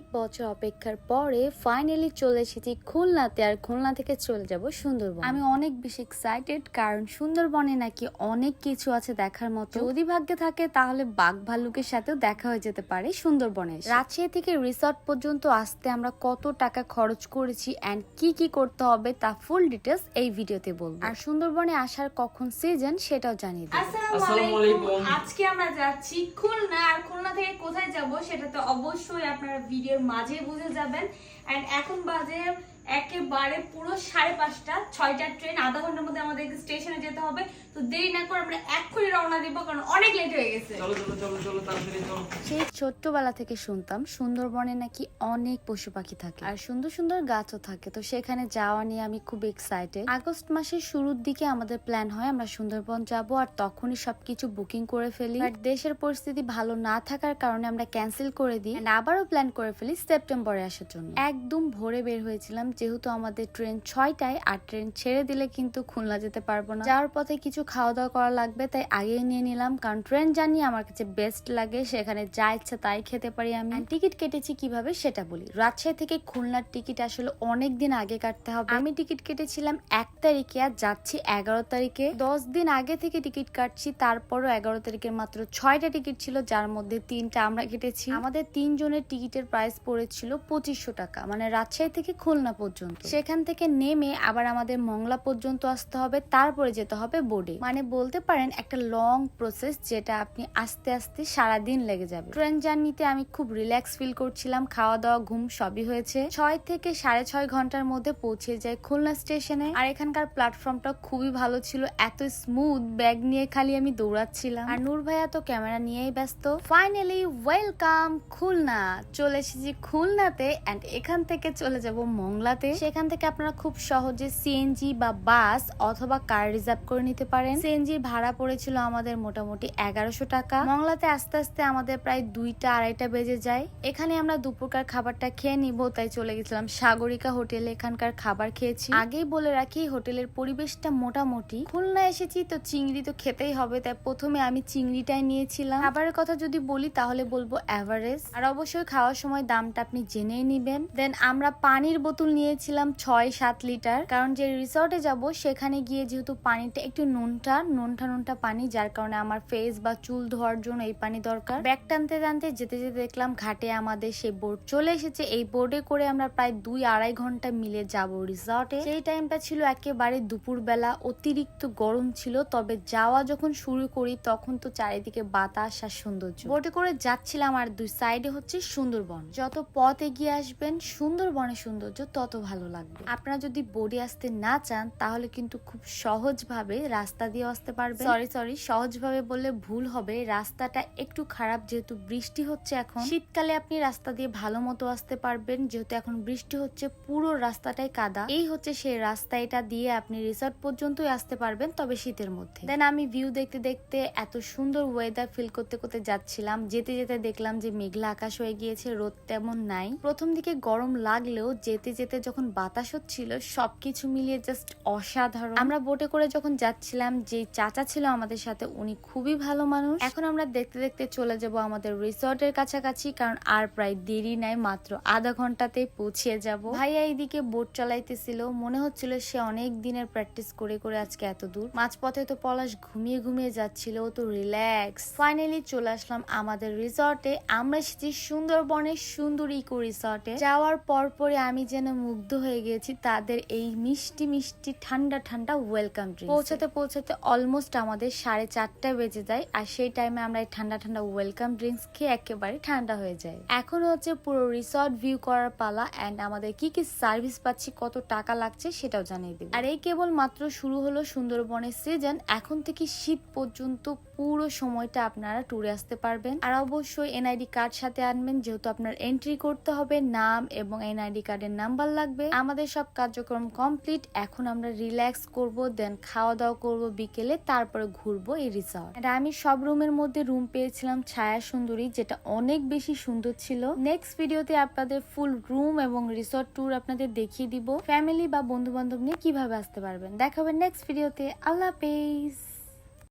অনেক বছর অপেক্ষার পরে ফাইনালি চলে এসেছি খুলনাতে আর খুলনা থেকে চলে যাব সুন্দরবন। আমি অনেক বেশি এক্সাইটেড কারণ সুন্দরবনে নাকি অনেক কিছু আছে দেখার মতো। যদি ভাগ্যে থাকে তাহলে বাঘ ভাল্লুকের সাথেও দেখা হয়ে যেতে পারে সুন্দরবনে রাজশাহী থেকে রিসর্ট পর্যন্ত আসতে আমরা কত টাকা খরচ করেছি অ্যান্ড কি কি করতে হবে তা ফুল ডিটেলস এই ভিডিওতে বলব। আর সুন্দরবনে আসার কখন সিজন সেটাও জানিয়ে দেবো। আসসালামু আসসালামু আলাইকুম। আলাইকুম। আজকে আমরা যাচ্ছি খুলনা আর কোথায় যাব সেটা তো অবশ্যই আপনারা ভিডিওর মাঝে বুঝে যাবেন। অ্যান্ড এখন বাজে একেবারে পুরো সাড়ে পাঁচটা ছয়টা ট্রেন আধা ঘণ্টার মধ্যে আমাদের স্টেশনে যেতে হবে। তো দেরি না করে আমরা এক্ষুনি রওনা দিব কারণ অনেক লেট হয়ে গেছে। চলো চলো চলো চলো তাড়াতাড়ি চলো সেই ছোট্টবেলা থেকে শুনতাম সুন্দরবনে নাকি অনেক পশু পাখি থাকে আর সুন্দর সুন্দর গাছও থাকে। তো সেখানে যাওয়া নিয়ে আমি খুব এক্সাইটেড আগস্ট মাসের শুরুর দিকে আমাদের প্ল্যান হয় আমরা সুন্দরবন যাব আর তখনই সবকিছু বুকিং করে ফেলি। আর দেশের পরিস্থিতি ভালো না থাকার কারণে আমরা ক্যান্সেল করে দিই। আবারও প্ল্যান করে ফেলি সেপ্টেম্বরে আসার জন্য। একদম ভোরে বের হয়েছিলাম যেহেতু আমাদের ট্রেন ছয়টায়, আর ট্রেন ছেড়ে দিলে কিন্তু খুলনা যেতে পারব না। যাওয়ার পথে কিছু খাওয়া দাওয়া করা লাগবে, তাই আগেই নিয়ে নিলাম, কারণ ট্রেন জার্নি আমার কাছে বেস্ট লাগে, সেখানে যা ইচ্ছা তাই খেতে পারি আমি। টিকিট কেটেছি কীভাবে সেটা বলি। রাজশাহী থেকে খুলনার টিকিট আসলে অনেক দিন আগে কাটতে হবে। আমি টিকিট কেটেছিলাম এক তারিখে, আর যাচ্ছি এগারো তারিখে। দশ দিন আগে থেকে টিকিট কাটছি, তারপরও এগারো তারিখের মাত্র ছয়টা টিকিট ছিল, যার মধ্যে তিনটা আমরা কেটেছি। আমাদের তিনজনের টিকিটের প্রাইস পড়েছিল পঁচিশশো টাকা মানে রাজশাহী থেকে খুলনা পর্যন্ত। সেখান থেকে নেমে আবার আমাদের মংলা পর্যন্ত আসতে হবে, তারপরে যেতে হবে বোর্ডে। মানে বলতে পারেন একটা লং প্রসেস যেটা আপনি আস্তে আস্তে সারা দিন লেগে যাবে। ট্রেন জার্নিতে আমি খুব রিল্যাক্স ফিল করছিলাম খাওয়া দাওয়া ঘুম সবই হয়েছে। ছয় থেকে সাড়ে ছয় ঘণ্টার মধ্যে পৌঁছে যায় খুলনা স্টেশনে। আর এখানকার প্ল্যাটফর্মটা খুবই ভালো ছিল, এত স্মুথ ব্যাগ নিয়ে খালি আমি দৌড়াচ্ছিলাম। আর নূর ভাইয়া তো ক্যামেরা নিয়েই ব্যস্ত। Finally welcome Khulna! চলে এসেছি খুলনাতে এখান থেকে চলে যাব মংলাতে সেখান থেকে আপনারা খুব সহজে সিএনজি বা বাস অথবা কার রিজার্ভ করে নিতে পারেন। সিএনজি ভাড়া পড়েছিল আমাদের মোটামুটি এগারোশো টাকা। মংলাতে আস্তে আস্তে আমাদের প্রায় দুইটা, আড়াইটা বেজে যায়। এখানে আমরা দুপুরকার খাবারটা খেয়ে নিব, তাই চলে গেছিলাম সাগরিকা হোটেলে এখানকার খাবার খেয়েছি। আগেই বলে রাখি, হোটেলের পরিবেশটা মোটামুটি। খুলনা এসেছি তো চিংড়ি তো খেতেই হবে, তাই প্রথমে আমি চিংড়িটাই নিয়েছিলাম। খাবারের কথা যদি বলি, তাহলে বলব অ্যাভারেজ আর অবশ্যই খাওয়ার সময় দামটা আপনি জেনেই নিবেন। দেন আমরা পানির বোতল নিয়েছিলাম ছয় সাত লিটার। কারণ যে রিসর্টে যাব, সেখানে গিয়ে যেহেতু পানিটা একটু নুনটা নুনটা নুনটা পানি, যার কারণে আমার ফেস বা চুল ধোয়ার জন্য এই পানি দরকার। ব্যাগ টানতে টানতে যেতে যেতে দেখলাম ঘাটে আমাদের সেই বোর্ড চলে এসেছে। এই বোর্ডে করে আমরা প্রায় দুই আড়াই ঘণ্টা মিলে যাব রিসর্টে সেই টাইমটা ছিল একেবারে দুপুর বেলা অতিরিক্ত গরম ছিল। তবে যাওয়া যখন শুরু করি, তখন তো চারিদিকে বাতাস আর সৌন্দর্য। বোটে করে যাচ্ছিলাম আর দুই সাইডে হচ্ছে সুন্দরবন। যত পথ এগিয়ে আসবেন, সুন্দরবনের সৌন্দর্য, তত ভালো লাগবে। আপনারা যদি বোর্ডে আসতে না চান, তাহলে কিন্তু খুব সহজভাবে রাস্তা দিয়ে আসতে পারবেন। সরি সরি সহজভাবে বললে ভুল হবে। রাস্তাটা একটু খারাপ, যেহেতু বৃষ্টি হচ্ছে এখন। শীতকালে আপনি রাস্তা দিয়ে ভালো মতো আসতে পারবেন, যেহেতু এখন বৃষ্টি হচ্ছে, পুরো রাস্তাটাই কাদা। এই হচ্ছে সেই রাস্তা, এটা দিয়ে আপনি রিসর্ট পর্যন্তই আসতে পারবেন, তবে শীতের মধ্যে। দেন আমি ভিউ দেখতে দেখতে এত সুন্দর ওয়েদার ফিল করতে করতে যাচ্ছিলাম। যেতে যেতে দেখলাম যে মেঘলা আকাশ হয়ে গিয়েছে, রোদ তেমন নাই। প্রথম দিকে গরম লাগলেও যেতে যেতে যখন বাতাস হচ্ছিল, সবকিছু মিলিয়ে জাস্ট অসাধারণ। আমরা বোটে করে যখন যাচ্ছিলাম, যে চাচা ছিল আমাদের সাথে, উনি খুবই ভালো মানুষ। এখন আমরা দেখতে দেখতে চলে যাব আমাদের রিসর্টের কাছাকাছি, কারণ আর প্রায় দেরি নাই, মাত্র আধা ঘন্টাতে পৌঁছে যাব। ভাইয়া এইদিকে বোট চালাইতেছিল, মনে হচ্ছিল সে অনেক দিনের প্র্যাকটিস করে করে আজকে এত দূর। মাঝপথে তো পলাশ ঘুমিয়ে ঘুমিয়ে যাচ্ছিল তো রিল্যাক্স ফাইনালি চলে আসলাম আমাদের রিসর্টে আমরা এসেছি সুন্দরবনের সুন্দর ইকো রিসর্টে যাওয়ার পর পরে আমি যেন মুগ্ধ হয়ে গেছি তাদের এই মিষ্টি মিষ্টি, ঠান্ডা ঠান্ডা ওয়েলকাম ড্রিঙ্ক পৌঁছাতে পৌঁছাতে অলমোস্ট আমাদের সাড়ে চারটা বেজে যায়, আর সেই টাইমে আমরা এই ঠান্ডা ঠান্ডা ওয়েলকাম ড্রিঙ্কস খেয়ে একেবারে ঠান্ডা হয়ে যায় এখন হচ্ছে পুরো রিসর্ট ভিউ করার পালা এন্ড আমাদের কি কি সার্ভিস পাচ্ছি, কত টাকা লাগছে সেটাও জানিয়ে দেবো। আর এই কেবল মাত্র শুরু হলো সুন্দরবনের সিজন এখন থেকে শীত পর্যন্ত পুরো সময়টা আপনারা ট্যুরে আসতে পারবেন। আর অবশ্যই এনআইডি কার্ড সাথে আনবেন, যেহেতু আপনার এন্ট্রি করতে হবে, নাম এবং এনআইডি কার্ডের নাম্বার লাগবে। আমাদের সব কার্যক্রম কমপ্লিট এখন আমরা রিল্যাক্স করব দেন খাওয়া দাওয়া করব বিকেলে, তারপরে ঘুরবো এই রিসর্ট আর আমি সব রুমের মধ্যে রুম পেয়েছিলাম ছায়া সুন্দরী, যেটা অনেক বেশি সুন্দর ছিল। নেক্সট ভিডিওতে আপনাদের ফুল রুম এবং রিসর্ট ট্যুর আপনাদের দেখিয়ে দিব। ফ্যামিলি বা বন্ধু বান্ধব নিয়ে কীভাবে আসতে পারবেন? দেখা হবে নেক্সট ভিডিওতে আল্লাহ হাফেজ!